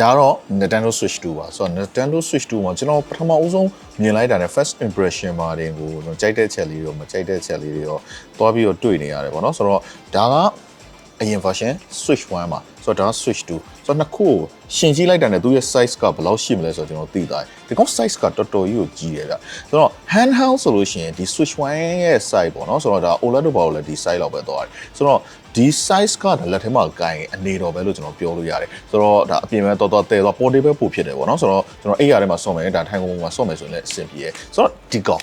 ဒါကတော့ Nintendo Switch 2ပါဆိုတော့ Nintendo Switch 2မှာကျွန်တော်ပထမအဦးဆုံးမြင်လိုက်တာနဲ့ first impression မှာတင်ကိုကြိုက်တဲ့ချက်လေးတွေမကြိုက်တဲ့ချက်လေးတွေရောသွားပြီးတော့တွေ့နေရတယ်ပေါ့နော်ဆိုတော့ဒါကအရင် version Switch 1မှာ ဆိုတော့ဒါက Switch 2ဆိုတော့နှစ်ခုကိုရှင်ကြည့်လိုက်တာနဲ့သူရဲ့ size ကဘယ်လောက်ရှိမလဲဆိုတော့ကျွန်တော်သိသွားတယ်ဒီကောင် size ကတော်တော်ကြီးကိုကြီးတယ်ဗျဆိုတော့ handheld ဆိုလို့ရှိရင်ဒီ Switch 1ရဲ့ size ပေါ့နော်ဆိုတော့ဒါ OLED တို့ဘာလို့လဲဒီ size လောက်ပဲသွားတယ်ဆိုတော့ဒီ size ကဒါလက်ထဲမှာကိုင်အနေတော်ပဲလို့ကျွန်တော်ပြောလို့ရတယ်ဆိုတော့ဒါအပြင်မဲ့တော်တော်တဲတော့ portable ပို့ဖြစ်တယ်ပေါ့နော်ဆိုတော့ကျွန်တော်အိတ်ရထဲမှာဆော့မယ်ဒါထိုင်ကုန်မှာဆော့မယ်ဆိုရင်လည်းအဆင်ပြေရဆိုတော့ဒီကောင်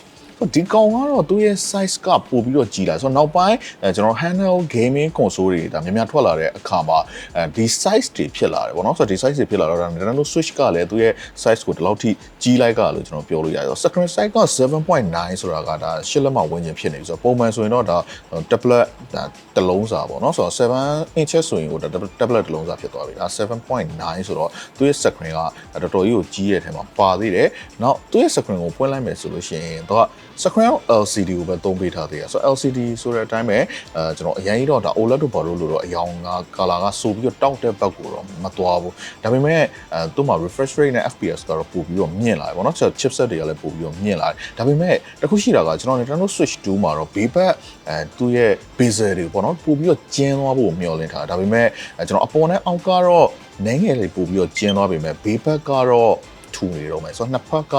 ဒီကောင်ကတော့သူ့ရဲ့ size ကပို့ပြီးတော့ကြီးလာဆိုတော့နောက်ပိုင်းအဲကျွန်တော် handheld gaming console တွေဒါများများထွက်လာတဲ့အခါမှာအဲဒီ size တွေဖြစ်လာတယ်ပေါ့နော်ဆိုတော့ဒီ size တွေဖြစ်လာတော့ဒါ Nintendo Switch ကလည်းသူ့ရဲ့ size ကိုဒီလောက်ထိကြီးလိုက်ကလို့ကျွန်တော်ပြောလို့ရတယ်ဆိုတော့ screen size က7.9ဆိုတာကဒါရှစ်လက်မဝန်းကျင်ဖြစ်နေပြီဆိုတော့ပုံမှန်ဆိုရင်တော့ဒါ tablet ဒါတစ်လုံးစာပေါ့နော်ဆိုတော့7 inches ဆိုရင်ကိုဒါ tablet တစ်လုံးစာဖြစ်သွားပြီဒါ7.9ဆိုတော့သူ့ရဲ့ screen ကတော်တော်ကြီးကိုကြီးတဲ့ထဲမှာပါသေးတယ်နောက်သူ့ရဲ့ screen ကိုပွင့်လိုက်မယ်ဆိုလို့ရှိရင်သူက screen ကို LCD ကိုပဲသုံးပေးထားသေးတယ်ဆိုတော့ LCD ဆိုတဲ့အတိုင်းပဲအဲကျွန်တော်အရင်ကြီးတော့ဒါ OLED တို့ဘာလို့လို့တော့အယောင်က color ကဆိုပြီးတော့တောက်တဲ့ဘက်ကိုတော့မသွားဘူးဒါပေမဲ့အဲသူ့မှာ refresh rate နဲ့ FPS ကတော့ပို့ပြီးတော့မြင့်လာတယ်ပေါ့နော် chipset တွေကလည်းပို့ပြီးတော့မြင့်လာတယ်ဒါပေမဲ့တခုရှိတာကကျွန်တော် Nintendo Switch 2မှာတော့ဘေးဘက်အဲသူ့ရဲ့ bezel တွေပေါ့နော်ပို့ပြီးတော့ကျင်းသွားဖို့မျှော်လင့်ထားဒါပေမဲ့ကျွန်တော်အပေါ်နဲ့အောက်ကတော့နိုင်ငယ်လေးပို့ပြီးတော့ကျင်းသွားပေမဲ့ဘေးဘက်ကတော့ထူနေတော့မယ်ဆိုတော့နှစ်ဖက်က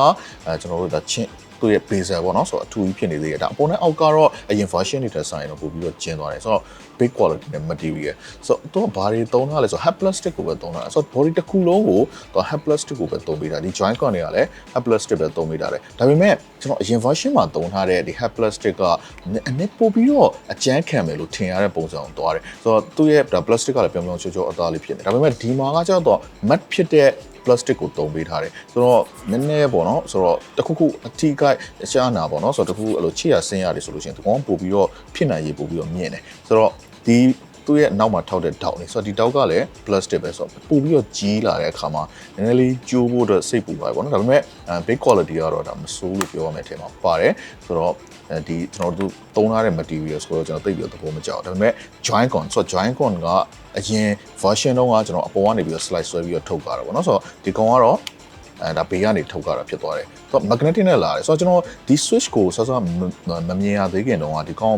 အဲကျွန်တော်တို့ဒါချင်း သူ့ရဲ့ bezel ပေါ့နော်ဆိုတော့အထူးကြီးဖြစ်နေသေးတယ်ဒါအပေါ်နဲ့အောက်ကတော့အရင် version တွေထက်ဆိုင်တော့ပို့ပြီးတော့ကျင်းသွားတယ်ဆိုတော့ big quality နဲ့ material ဆိုတော့သူကဘာတွေသုံးထားလဲဆိုတော့ hard plastic ကိုပဲသုံးထားတယ်ဆိုတော့ body တစ်ခုလုံးကိုသူ hard plastic ကိုပဲသုံးပေးတာဒီ joint con တွေကလည်း hard plastic ပဲသုံးပေးတာတယ်ဒါပေမဲ့ကျွန်တော်အရင် version မှာသုံးထားတဲ့ဒီ hard plastic ကအနည်းပို့ပြီးတော့အကျန်းခံမယ်လို့ထင်ရတဲ့ပုံစံကိုသွားတယ်ဆိုတော့သူ့ရဲ့ဒါ plastic ကလည်းပြောင်ပြောင်ချိုးချိုးအသားလေးဖြစ်နေဒါပေမဲ့ဒီမှာကကျတော့ matte ဖြစ်တဲ့ plastic ကိုတုံးပေးထားတယ်ဆိုတော့နည်းနည်းပေါ့နော်ဆိုတော့တခုခုအထီးကိုက်ရှားနာပေါ့နော်ဆိုတော့တခုအဲ့လိုချစ်ရဆင်းရတယ်ဆိုလို့ရှိရင်ဒီကောင်ပို့ပြီးတော့ဖြစ်နိုင်ရေးပို့ပြီးတော့မြင်တယ်ဆိုတော့ဒီသူ့ရဲ့နောက်မှာထောက်တဲ့တောက်နေဆိုတော့ဒီတောက်ကလည်း plastic ပဲဆိုတော့ပို့ပြီးတော့ကြီးလာတဲ့အခါမှာနည်းနည်းလေးကျိုးဖို့အတွက်စိတ်ပူပါတယ်ပေါ့နော်ဒါပေမဲ့ big quality ကတော့ဒါမဆိုးလို့ပြောရမယ်ထဲမှာပါတယ်ဆိုတော့ ဒီကျွန်တော်တို့သုံးထားတဲ့ material ဆိုတော့ကျွန်တော်သိပြီးတော့သဘောမကျဘူးဒါပေမဲ့ joint con ဆိုတော့ joint con ကအရင် version တုန်းကကျွန်တော်အပေါ်ကနေပြီးတော့ slide ဆွဲပြီးတော့ထုတ်ကြတာပေါ့နော်ဆိုတော့ဒီကောင်ကတော့အဲဒါဘေးကနေထုတ်ကြတာဖြစ်သွားတယ်ဆိုတော့ magnetic နဲ့လာတယ်ဆိုတော့ကျွန်တော်ဒီ switch ကိုဆောဆောမမြင်ရသေးခင်တုန်းကဒီကောင်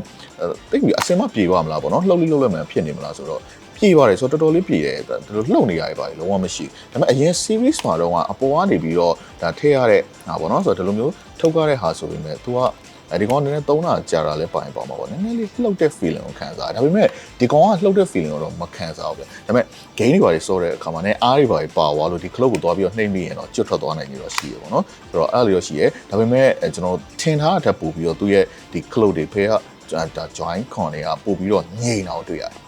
တိတ်ပြီးအစင်မပြေပါမလားပေါ့နော်လှုပ်လိလှုပ်လိုက်မှဖြစ်နေမလားဆိုတော့ပြေပါတယ်ဆိုတော့တော်တော်လေးပြေတယ်တော်တော်လှုပ်နေရတယ်ပါလုံးဝမရှိဒါပေမဲ့အရင် series မှာတော့အပေါ်ကနေပြီးတော့ဒါထည့်ရတဲ့ဟာပေါ့နော်ဆိုတော့ဒီလိုမျိုးထုတ်ကြတဲ့ဟာဆိုပေမဲ့ तू က အဲဒီကောင်ကနည်းနည်းသုံးတာကြာတာလဲပိုင်ပါမှာပေါ့နည်းနည်းလေးလှုပ်တဲ့ feeling ကိုခံစားဒါပေမဲ့ဒီကောင်ကလှုပ်တဲ့ feeling ကိုတော့မခံစားဘူးဗျဒါပေမဲ့ gain တွေပါတွေစောတဲ့အခါမှာလည်းအားတွေပါပါသွားလို့ဒီ club ကိုသွားပြီးတော့နှိမ့်မိရင်တော့ကျွတ်ထွက်သွားနိုင်နေတော့ရှိရပေါ့နော်ဆိုတော့အဲ့လိုရရှိရဒါပေမဲ့ကျွန်တော်ထင်ထားတဲ့ပို့ပြီးတော့သူ့ရဲ့ဒီ club တွေဖေးကဒါ join con တွေကပို့ပြီးတော့ငြိမ်အောင်တွေ့ရတယ်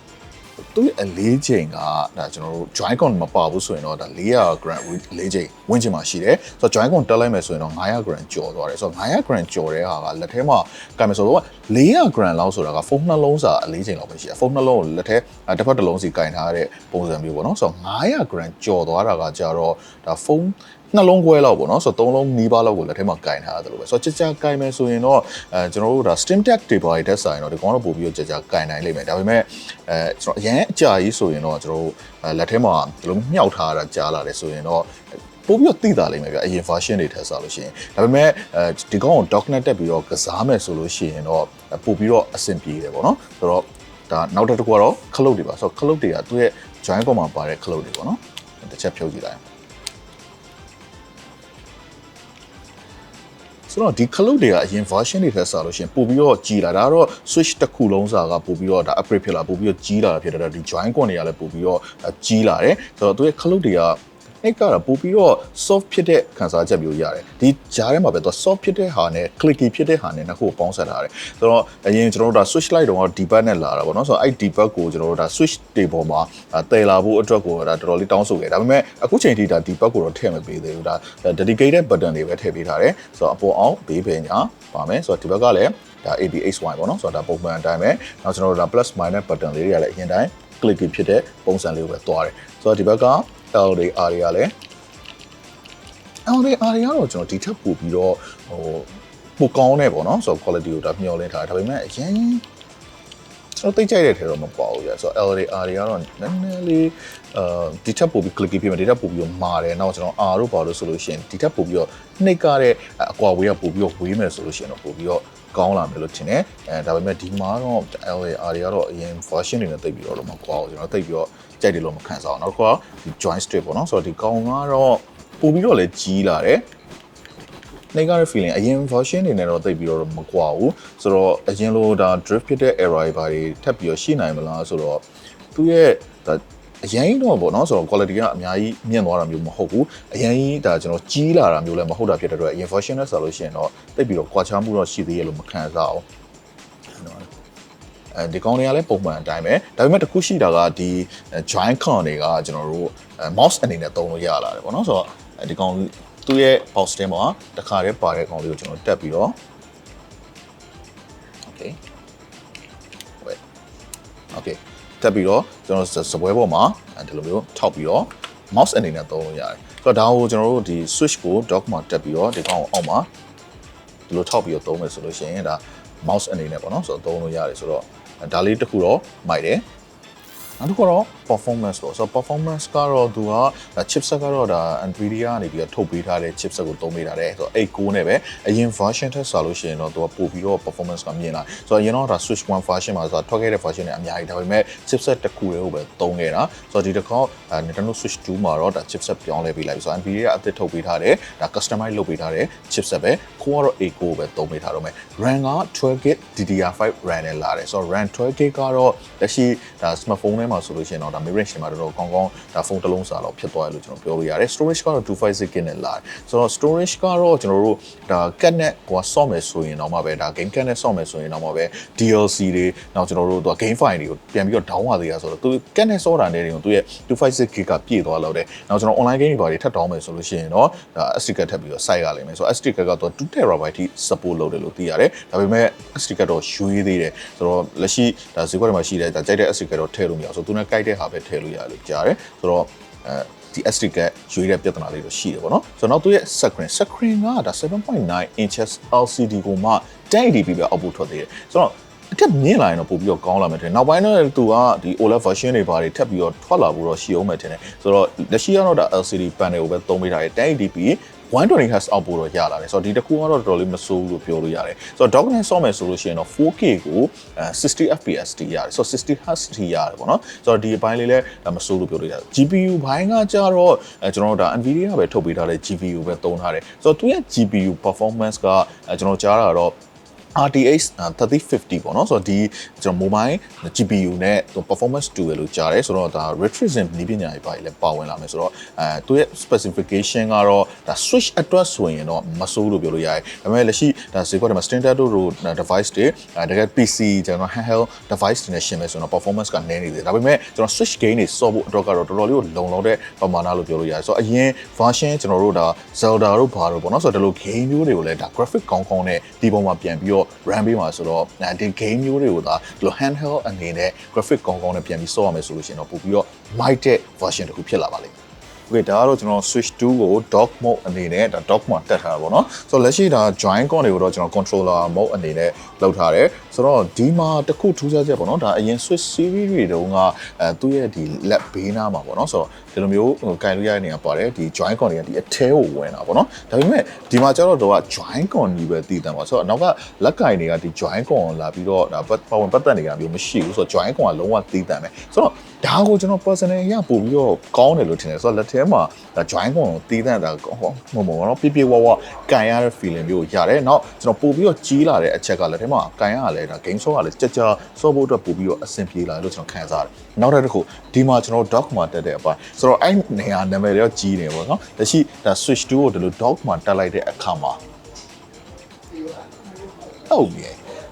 သူ့အလေးချိန်ကဒါကျွန်တော်တို့ join con မပါဘူးဆိုရင်တော့ဒါ400 gram လေးချိန်ဝန်းကျင်မှာရှိတယ်ဆိုတော့ join con တက်လိုက်မယ်ဆိုရင်တော့900 gram ကျော်သွားတယ်ဆိုတော့900 gram ကျော်တဲ့ဟာကလက်ထဲမှာကင်မယ်ဆိုတော့400 gram လောက်ဆိုတာကဖုန်းနှလုံးစာအလေးချိန်လောက်ပဲရှိတယ်ဖုန်းနှလုံးကိုလက်ထဲတစ်ဖက်တစ်လုံးစီကင်ထားတဲ့ပုံစံမျိုးပေါ့နော်ဆိုတော့900 gram ကျော်သွားတာကကြတော့ဒါဖုန်း နှလုံးခွဲလောက်ပေါ့နော်ဆိုတော့သုံးလုံးနီးပါးလောက်ကိုလက်ထဲမှာကင်ထားရတယ်လို့ပဲဆိုတော့ကြကြကင်မယ်ဆိုရင်တော့အဲကျွန်တော်တို့ဒါ Steam Deck တွေပါတဲ့ဆိုင်တော့ဒီကောင်တော့ပို့ပြီးတော့ကြကြကင်နိုင်လိမ့်မယ်ဒါပေမဲ့အဲကျွန်တော်အရင်အကြာကြီးဆိုရင်တော့ကျွန်တော်တို့လက်ထဲမှာဒီလိုမြောက်ထားတာကြားလာတယ်ဆိုရင်တော့ပို့ပြီးတော့သိတာလိမ့်မယ်ဗျအရင် version တွေထက်စားလို့ရှိရင်ဒါပေမဲ့အဲဒီကောင်ကို document တက်ပြီးတော့ကစားမယ်ဆိုလို့ရှိရင်တော့ပို့ပြီးတော့အဆင်ပြေတယ်ပေါ့နော်ဆိုတော့ဒါနောက်တစ်ခုကတော့ခလုတ်တွေပါဆိုတော့ခလုတ်တွေကသူ့ရဲ့ join ကောင်မှာပါတဲ့ခလုတ်တွေပေါ့နော်တစ်ချက်ဖြုတ်ကြည့်လိုက် ဆိုတော့ဒီခလုတ်တွေကအရင် version တွေထက်စားလို့ရှိရင်ပို့ပြီးတော့ကြီးလာဒါကတော့ switch တစ်ခုလုံးစာကပို့ပြီးတော့ဒါ upgrade ဖြစ်လာပို့ပြီးတော့ကြီးလာတာဖြစ်တယ်ဒီ join ကွန်တွေကလည်းပို့ပြီးတော့ကြီးလာတယ်ဆိုတော့သူရဲ့ခလုတ်တွေက အဲ့ကတော့ပို့ပြီးတော့ soft ဖြစ်တဲ့ခံစားချက်မျိုးရတယ်ဒီကြားထဲမှာပဲသူ soft ဖြစ်တဲ့ဟာနဲ့ clicky ဖြစ်တဲ့ဟာနဲ့နှစ်ခုပေါင်းစပ်ထားတယ်ဆိုတော့အရင်ကျွန်တော်တို့ဒါ switch light တုန်းက debug နဲ့လာတာပေါ့နော်ဆိုတော့အဲ့ debug ကိုကျွန်တော်တို့ဒါ switch တွေပေါ်မှာတည်လာဖို့အတွက်ကိုဒါတော်တော်လေးတောင်းဆိုခဲ့ဒါပေမဲ့အခုချိန်ထိဒါ debug ကိုတော့ထည့်မပေးသေးဘူးဒါ dedicated button တွေပဲထည့်ပေးထားတယ်ဆိုတော့အပေါ်အောင်ဘေးပင်ညာပါမယ်ဆိုတော့ဒီဘက်ကလည်းဒါ ABHY ပေါ့နော်ဆိုတော့ဒါပုံမှန်အတိုင်းပဲနောက်ကျွန်တော်တို့ဒါ plus minus button လေးတွေကလည်းအရင်တိုင်း clicky ဖြစ်တဲ့ပုံစံလေးကိုပဲသွားတယ်ဆိုတော့ဒီဘက်က L တွေ R တွေကလည်း L တွေ R တွေကတော့ကျွန်တော်ဒီထက်ပိုပြီးတော့ဟိုပိုကောင်းနေပေါ့နော်ဆိုတော့ quality ကိုဒါမျှော်လင့်ထားတယ်ဒါပေမဲ့အရင်ကျွန်တော်သိကြိုက်တဲ့ထဲတော့မပေါ့ဘူးကြာဆိုတော့ LDR တွေကတော့နည်းနည်းလေးအာဒီထက်ပိုပြီး clicky ပြမယ်ဒီထက်ပိုပြီးတော့မာတယ်နောက်ကျွန်တော် R တို့ပါလို့ဆိုလို့ရှိရင်ဒီထက်ပိုပြီးတော့နှိပ်ကားတဲ့အကွာဝေးကပိုပြီးတော့ဝေးမယ်ဆိုလို့ရှိရင်တော့ပိုပြီးတော့ကောင်းလာမယ်လို့ထင်တယ်အဲဒါပေမဲ့ဒီမှာတော့ LAR တွေကတော့အရင် version တွေနဲ့တိတ်ပြီးတော့တော့မကွာဘူးကျွန်တော်တိတ်ပြီးတော့ ကြိုက်တယ်လို့မခံစားအောင်နောက်တစ်ခါဒီ joint strip ပေါ့နော်ဆိုတော့ဒီကောင်ကတော့ပိုပြီးတော့လည်းကြီးလာတယ်နေကားတဲ့ feeling အရင် version တွေနဲ့တော့တိတ်ပြီးတော့မကွာဘူးဆိုတော့အရင်လိုဒါ drift ဖြစ်တဲ့ error တွေဘာတွေထပ်ပြီးတော့ရှိနိုင်မလားဆိုတော့သူရဲ့ဒါအရင်တော့ပေါ့နော်ဆိုတော့ quality ကအများကြီးမြင့်သွားတာမျိုးမဟုတ်ဘူးအရင်ဒါကျွန်တော်ကြီးလာတာမျိုးလည်းမဟုတ်တာဖြစ်တဲ့အတွက်အရင် version နဲ့ဆိုလို့ရှိရင်တော့တိတ်ပြီးတော့ကွာခြားမှုတော့ရှိသေးရဲ့လို့မခံစားအောင်အဲ ဒီကောင်တွေကလည်းပုံမှန်အတိုင်းပဲဒါပေမဲ့တစ်ခုရှိတာကဒီ joint con တွေကကျွန်တော်တို့ mouse အနေနဲ့သုံးလို့ရလာတယ်ပေါ့နော်ဆိုတော့ဒီကောင်သူ့ရဲ့ box ထဲမှာတခါတည်းပါတဲ့ကောင်လေးကိုကျွန်တော်တက်ပြီးတော့ okay wait okay တက်ပြီးတော့ကျွန်တော်စပွဲပေါ်မှာဒီလိုမျိုးထောက်ပြီးတော့ mouse အနေနဲ့သုံးလို့ရတယ်ဆိုတော့ဒါကိုကျွန်တော်တို့ဒီ switch ကို dock မှာတက်ပြီးတော့ဒီကောင်ကိုအောက်မှာဒီလိုထောက်ပြီးတော့သုံးမယ်ဆိုလို့ရှိရင်ဒါ mouse အနေနဲ့ပေါ့နော်ဆိုတော့သုံးလို့ရတယ်ဆိုတော့ ဒါလေးတစ်ခုတော့မိုက်တယ်နောက်တစ်ခုတော့ performance ပေါ့ဆိုတော့ performance ကတော့သူက chipset ကတော့ဒါ Nvidia ကနေပြီးတော့ထုတ်ပေးထားတဲ့ chipset ကိုသုံးပေးထားတယ်ဆိုတော့8 core နဲ့ပဲအရင် version ထက်ဆိုလို့ရှိရင်တော့သူကပို့ပြီးတော့ performance ကမြင်လာဆိုတော့အရင်တော့ဒါ Switch 1 version မှာဆိုတာထွက်ခဲ့တဲ့ version တွေအများကြီးဒါပေမဲ့ chipset တစ်ခုတည်းကိုပဲသုံးခဲ့တာဆိုတော့ဒီတစ်ခေါက် Nintendo Switch 2မှာတော့ဒါ chipset ပြောင်းလဲပေးလိုက်ပြီဆိုတော့ Nvidia အသစ်ထုတ်ပေးထားတယ်ဒါ customize လုပ်ပေးထားတဲ့ chipset ပဲ core ကတော့8 core ပဲသုံးပေးထားတော့မယ် RAM က 12GB DDR5 RAM နဲ့လာတယ်ဆိုတော့ RAM 12GB ကတော့လက်ရှိဒါ smartphone ထဲမှာဆိုလို့ရှိရင်တော့ဒါ mid range မှာတော့ကောင်းကောင်းဒါဖုန်းတစ်လုံးစာတော့ဖြစ်သွားတယ်လို့ကျွန်တော်ပြောလို့ရတယ် storage ကတော့ 256GB နဲ့လာတယ်ဆိုတော့ storage ကတော့ကျွန်တော်တို့ဒါ cat နဲ့ဟိုဆော့မယ်ဆိုရင်တော့မှပဲဒါ game cat နဲ့ဆော့မယ်ဆိုရင်တော့မှပဲ DLC တွေနောက်ကျွန်တော်တို့သူ game file တွေကိုပြန်ပြီးတော့ down ရသေးတာဆိုတော့သူ cat နဲ့ဆော့တာနဲ့တွေကိုသူရဲ့ 256GB ကပြည့်သွားလို့တယ်နောက်ကျွန်တော် online game တွေဘာတွေထပ် down မယ်ဆိုလို့ရှိရင်တော့ဒါ SD card ထပ်ပြီးတော့ site ရလိမ့်မယ်ဆိုတော့ SD card ကတော့2 TB ထိ support လုပ်တယ်လို့သိရတယ်ဒါပေမဲ့ SD card တော့ရွေးသေးတယ်ဆိုတော့လက်ရှိဒါဈေးကွက်ထဲမှာရှိတဲ့ဒါကြိုက်တဲ့ SD card တော့ထည့်လို့မရဘူးဆိုတော့သူနဲ့ကြိုက်တဲ့ဟာပဲထည့်လို့ရတယ်လို့ကြားတယ်ဆိုတော့အဲဒီ SD ကရွေးတဲ့ပြဿနာလေးတော့ရှိတယ်ပေါ့နော်ဆိုတော့နောက်သူရဲ့ screen screen ကဒါ7.9 inches LCD ကိုမှ 1080p ပဲအောက်ပို့ထွက်သေးတယ်ဆိုတော့အထက်မြင်လာရင်တော့ပို့ပြီးတော့ကောင်းလာမယ်ထင်နောက်ပိုင်းတော့သူကဒီ OLED version တွေဘာတွေထပ်ပြီးတော့ထွက်လာဖို့တော့ရှိအောင်မယ်ထင်တယ်ဆိုတော့လက်ရှိကတော့ဒါ LCD panel ကိုပဲသုံးပေးထားတယ် 1080p 120 Hz အောက်ပို့တော့ရလာတယ်ဆိုတော့ဒီတစ်ခုကတော့တော်တော်လေးမဆိုးဘူးလို့ပြောလို့ရတယ်ဆိုတော့ document ဆော့မယ်ဆိုလို့ရှိရင်တော့ 4K ကို60 fps တိရတယ်ဆိုတော့60 Hz တိရတယ်ပေါ့နော်ဆိုတော့ဒီအပိုင်းလေးလည်းမဆိုးလို့ပြောလို့ရတယ် GPU ဘိုင်းကကြတော့အဲကျွန်တော်တို့ဒါ Nvidia ပဲထုတ်ပေးထားတဲ့ GPU ပဲသုံးထားတယ်ဆိုတော့သူရဲ့ GPU performance ကကျွန်တော်ကြားတာတော့ RTX 3050ပေါ့နော်ဆိုတော့ဒီကျွန်တော် mobile GPU နဲ့ performance တူတယ်လို့ကြားတယ်ဆိုတော့ဒါ ray tracing နည်းပညာတွေပါလည်းပါဝင်လာမယ်ဆိုတော့အဲသူရဲ့ specification ကတော့ဒါ switch အတွက်ဆိုရင်တော့မဆိုးလို့ပြောလို့ရတယ်ဒါပေမဲ့လက်ရှိဒါဈေးကွက်ထဲမှာ standard တို့ device တွေတကယ် PC ကျွန်တော် handheld device တွေနဲ့ရှင်းမယ်ဆိုတော့ performance ကနည်းနေတယ်ဒါပေမဲ့ကျွန်တော် switch game တွေစော့ဖို့အတွက်ကတော့တော်တော်လေးကိုလုံလောက်တဲ့ပမာဏလို့ပြောလို့ရတယ်ဆိုတော့အရင် version ကျွန်တော်တို့ဒါ Zelda တို့ဘာတို့ပေါ့နော်ဆိုတော့ဒီလို game မျိုးတွေကိုလည်းဒါ graphic ကောင်းကောင်းနဲ့ဒီပုံမှာပြန်ပြီးတော့ RAM ပေးမှာဆိုတော့ဒီ game မျိုးတွေကိုဒါဒီလို handheld အနေနဲ့ graphic ကောင်းကောင်းနဲ့ပြန်ပြီးစော့ရမယ်ဆိုလို့ရှိရင်တော့ပို့ပြီးတော့ mic တဲ့ version တစ်ခုဖြစ်လာပါလိမ့်မယ် Okay ဒါကတော့ကျွန်တော် switch 2ကို dock mode အနေနဲ့ဒါ dock မှာတက်ထားတာပေါ့နော်ဆိုတော့လက်ရှိဒါ join con တွေကိုတော့ကျွန်တော် controller mode အနေနဲ့လောက်ထားတယ်ဆိုတော့ဒီမှာတစ်ခုထူးခြားချက်ပေါ့နော်ဒါအရင် switch series တွေတုန်းကအဲသူ့ရဲ့ဒီ lap ဘေးနားမှာပေါ့နော်ဆိုတော့ဒီလိုမျိုးဟိုကင်လို့ရတဲ့နေရာပါတယ်ဒီ join con တွေကဒီအထဲကိုဝင်တာပေါ့နော်ဒါပေမဲ့ဒီမှာကျတော့တော့ join con ကြီးပဲတည်တယ်ပေါ့ဆိုတော့နောက်ကလက်ကင်တွေကဒီ join con လာပြီးတော့ဒါပတ်ဝင်ပတ်သက်နေတာမျိုးမရှိဘူးဆိုတော့ join con ကလုံးဝတည်တယ်မယ်ဆိုတော့ဒါကိုကျွန်တော် personal ရပို့ပြီးတော့ကောင်းတယ်လို့ထင်တယ်ဆိုတော့လက်ထမှာဒါ join ကုန်ကိုတီးတဲ့တာဟောမဟုတ်ဘူးเนาะပြပြဝဝကန်ရတဲ့ feeling မျိုးကိုရတယ်เนาะကျွန်တော်ပို့ပြီးတော့ကြီးလာတဲ့အချက်ကလက်ထဲမှာကန်ရလဲဒါ game show ကလည်းကြကြဆော့ဖို့အတွက်ပို့ပြီးတော့အဆင်ပြေလာလို့ကျွန်တော်ခံစားရတယ်နောက်တစ်ခုဒီမှာကျွန်တော် dock မှာတက်တဲ့အပိုင်းဆိုတော့အဲ့နေရာနာမည်တော့ကြီးနေပေါ့เนาะလက်ရှိဒါ switch 2ကိုဒီလို dock မှာတက်လိုက်တဲ့အခါမှာဟုတ်ပြီ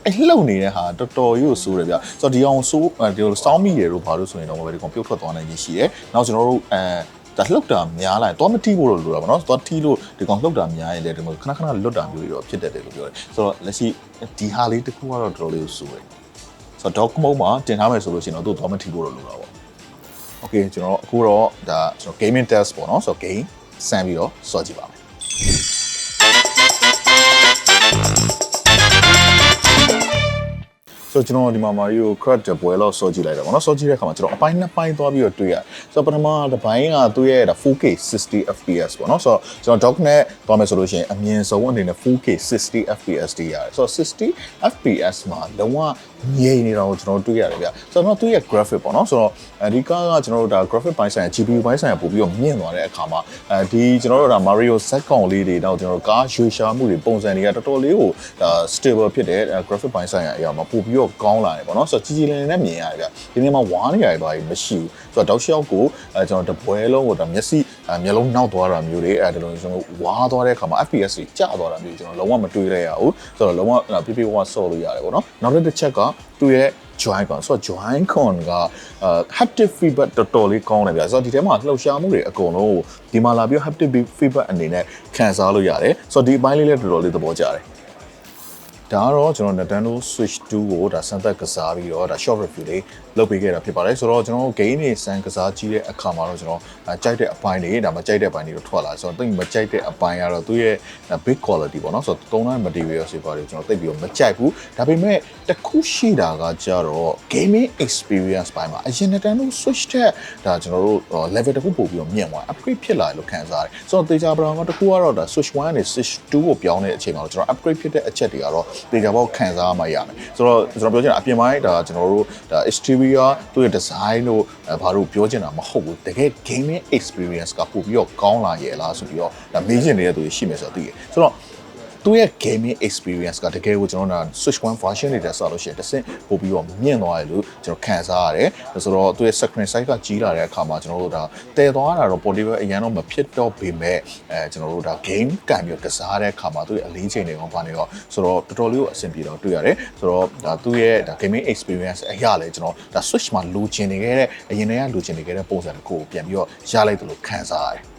အဲ့လှုပ်နေတဲ့ဟာတော်တော်ကြီးကိုစိုးတယ်ဗျဆိုတော့ဒီအောင်စိုးဒီလိုစောင်းမိတယ်လို့ဘာလို့ဆိုရင်တော့ပဲဒီကောင်ပြုတ်ထွက်သွားနိုင်ရရှိတယ်နောက်ကျွန်တော်တို့အဲ ဒါလှုပ်တာများလိုက်တော့မတီးဖို့လို့လိုတာပေါ့နော်သွားတီးလို့ဒီကောင်လှုပ်တာများရင်လည်းဒီမှာခဏခဏလွတ်တာမျိုးတွေတော့ဖြစ်တတ်တယ်လို့ပြောတယ်ဆိုတော့လက်ရှိဒီဟာလေးတစ်ခုကတော့တော်တော်လေးကိုစိုးတယ်ဆိုတော့ doc mode မှာတင်ထားမယ်ဆိုလို့ရှိရင်တော့သူ့သွားမတီးဖို့လို့လိုတာပေါ့ okay ကျွန်တော်အခုတော့ဒါကျွန်တော် gaming test ပေါ့နော်ဆိုတော့ game စမ်းပြီးတော့စောကြည့်ပါမယ် ဆိုဆိုတော့ကျွန်တော်ဒီမှာမာရီယို crack တပွဲလောက်စောကြည့်လိုက်တာပေါ့နော်စောကြည့်တဲ့အခါမှာကျွန်တော်အပိုင်းနှစ်ပိုင်းသွားပြီးတော့တွေ့ရတယ်ဆိုတော့ပထမတစ်ပိုင်းကသူ့ရဲ့ 4K 60 fps ပေါ့နော်ဆိုတော့ကျွန်တော် dock နဲ့သွားမယ်ဆိုလို့ရှိရင်အမြင့်ဆုံးအနေနဲ့ 4K 60 fps တည်ရတယ်ဆိုတော့60 fps မှာလုံးဝငြိမ်နေတာကိုကျွန်တော်တွေ့ရတယ်ဗျဆိုတော့သူ့ရဲ့ graphic ပေါ့နော်ဆိုတော့အဲဒီကားကကျွန်တော်တို့ဒါ graphic ပိုင်းဆိုင်ရာ GPU ပိုင်းဆိုင်ရာပို့ပြီးတော့မြင့်သွားတဲ့အခါမှာအဲဒီကျွန်တော်တို့ဒါ Mario ဇက်ကောင်လေးတွေတော့ကျွန်တော်တို့ကားရွေရှာမှုတွေပုံစံတွေကတော်တော်လေးကိုဒါ stable ဖြစ်တဲ့ graphic ပိုင်းဆိုင်ရာအရာမှာပို့ပြီးတော့ကောင်းလာတယ်ပေါ့နော်ဆိုတော့ကြီးကြီးလင်းလင်းနဲ့မြင်ရတယ်ဗျဒီနေ့မှာဝါးနေရတယ်ဘာကြီးမရှိဘူးဆိုတော့တောက်လျှောက်ကိုအဲကျွန်တော်တပွဲလုံးကိုဒါမျက်စိမျက်လုံးနောက်သွားတာမျိုးတွေအဲဒီလိုကျွန်တော်ဝါးသွားတဲ့အခါမှာ FPS တွေကျသွားတာမျိုးကျွန်တော်လုံးဝမတွေးရရဘူးဆိုတော့လုံးဝပြပြဝါဆော့လို့ရတယ်ပေါ့နော်နောက်တစ်ချက်ကသူ့ရဲ့ join con ဆိုတော့ join con ကအာ haptic feedback တော်တော်လေးကောင်းတယ်ဗျာဆိုတော့ဒီထဲမှာလှုပ်ရှားမှုတွေအကုန်လုံးကိုဒီမှာလာပြီး haptic feedback အနေနဲ့ခံစားလို့ရတယ်ဆိုတော့ဒီအပိုင်းလေးလည်းတော်တော်လေးသဘောကျတယ်ဒါကတော့ကျွန်တော် Nintendo Switch 2ကိုဒါစမ်းသပ်ကစားပြီးတော့ဒါ short review လေး လုပ်ပေးခဲ့တာဖြစ်ပါတယ်ဆိုတော့ကျွန်တော် game တွေစမ်းကစားကြည့်တဲ့အခါမှာတော့ကျွန်တော်ကြိုက်တဲ့အပိုင်းတွေဒါမကြိုက်တဲ့အပိုင်းတွေတော့ထွက်လာဆိုတော့တိတ်မကြိုက်တဲ့အပိုင်းကတော့သူ့ရဲ့ big quality ပေါ့နော်ဆိုတော့သုံးတဲ့ material တွေပါတယ်ကျွန်တော်တိတ်ပြီးတော့မကြိုက်ဘူးဒါပေမဲ့တစ်ခုရှိတာကကြတော့ gaming experience ပိုင်းမှာအရင် Nintendo Switch တဲ့ဒါကျွန်တော်တို့ level တစ်ခုပို့ပြီးတော့မြင့်သွား upgrade ဖြစ်လာလို့ခံစားရတယ်ဆိုတော့တေချာပရာမှာတစ်ခုကတော့ဒါ Switch 1နဲ့ Switch 2ကိုပြောင်းတဲ့အချိန်မှာတော့ကျွန်တော် upgrade ဖြစ်တဲ့အချက်တွေကတော့တေချာပေါက်ခံစားမှရမယ်ဆိုတော့ကျွန်တော်ပြောချင်တာအပြင်ပိုင်းဒါကျွန်တော်တို့ဒါ exterior သူ့ရဲ့ design တို့ဘာလို့ပြောချင်တာမဟုတ်ဘူးတကယ် gaming experience ကပို့ပြီးတော့ကောင်းလာရဲ့လားဆိုပြီးတော့ဒါမေးချင်နေတဲ့သူတွေရှိမယ်ဆိုတော့သိရဆိုတော့ သူ့ရဲ့ gaming experience ကတကယ်ကိုကျွန်တော်တို့ Switch 1 version တွေတက်ဆိုလို့ရှိရင်တစ်ဆင့်ပို့ပြီးတော့မြင့်သွားတယ်လို့ကျွန်တော်ခံစားရတယ်ဆိုတော့သူ့ရဲ့ screen size ကကြီးလာတဲ့အခါမှာကျွန်တော်တို့ဒါတည်သွားတာတော့ portable အရင်တော့မဖြစ်တော့ပေမဲ့အဲကျွန်တော်တို့ဒါ game ကန်ပြီးကစားတဲ့အခါမှာသူ့ရဲ့အလေးချိန်တွေကောဘာနေတော့ဆိုတော့တော်တော်လေးကိုအဆင်ပြေတော့တွေ့ရတယ်ဆိုတော့ဒါသူ့ရဲ့ဒါ gaming experience အရာလဲကျွန်တော်ဒါ Switch မှာလိုချင်နေခဲ့တဲ့အရင်တည်းကလိုချင်နေခဲ့တဲ့ပုံစံတစ်ခုကိုပြန်ပြီးတော့ရလိုက်တယ်လို့ခံစားရတယ်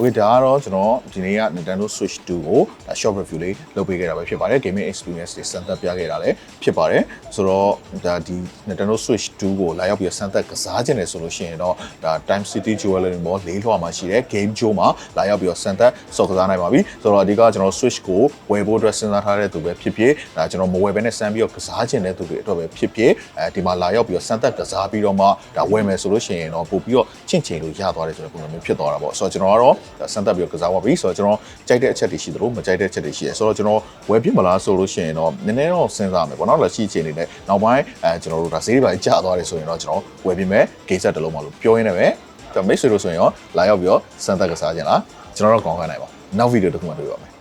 Okay ဒါကတော့ကျွန်တော်ဒီနေ့က Nintendo Switch 2ကိုဒါ short review လေးလုပ်ပေးခဲ့တာပဲဖြစ်ပါတယ် gaming experience တွေစမ်းသပ်ပြခဲ့တာလည်းဖြစ်ပါတယ်ဆိုတော့ဒါဒီ Nintendo Switch 2ကိုလာရောက်ပြီးစမ်းသပ်ကစားခြင်းတယ်ဆိုလို့ရှိရင်တော့ဒါ Time City Jewelry Mall လေးလွှာမှာရှိတဲ့ Game Joe မှာလာရောက်ပြီးစမ်းသပ်စော်ကစားနိုင်ပါပြီဆိုတော့အဓိကကျွန်တော် Switch ကိုဝယ်ဖို့အတွက်စဉ်းစားထားတဲ့သူပဲဖြစ်ဖြစ်ဒါကျွန်တော်မဝယ်ဘဲနဲ့စမ်းပြီးတော့ကစားခြင်းတဲ့သူတွေအတွက်ပဲဖြစ်ဖြစ်အဲဒီမှာလာရောက်ပြီးစမ်းသပ်ကစားပြီးတော့မှဒါဝယ်မယ်ဆိုလို့ရှိရင်တော့ပို့ပြီးတော့ချင့်ချိန်လို့ရသွားတယ်ဆိုတဲ့ပုံစံမျိုးဖြစ်သွားတာပေါ့ဆိုတော့ကျွန်တော်ကတော့စမ်းသပ်ပြီးတော့ကစားပါပြီဆိုတော့ကျွန်တော်ကြိုက်တဲ့အချက်တွေရှိသလိုမကြိုက်တဲ့အချက်တွေရှိတယ်ဆိုတော့ကျွန်တော်ဝယ်ပြစ်မလားဆိုလို့ရှိရင်တော့နည်းနည်းတော့စဉ်းစားမယ်ပေါ့နော်လက်ရှိအခြေအနေနဲ့နောက်ပိုင်းအဲကျွန်တော်တို့ဒါဈေးတွေပါကျသွားတယ်ဆိုရင်တော့ကျွန်တော်ဝယ်ပြမယ်ဂိမ်းဆက်တစ်လုံးမှလို့ပြောရင်းနဲ့ပဲကျွန်တော်မိတ်ဆွေတို့ဆိုရင်ရောလာရောက်ပြီးတော့စမ်းသပ်ကစားကြလားကျွန်တော်တော့ကောင်းခိုင်းနိုင်ပါနောက်ဗီဒီယိုတစ်ခုမှတွေ့ပါမယ်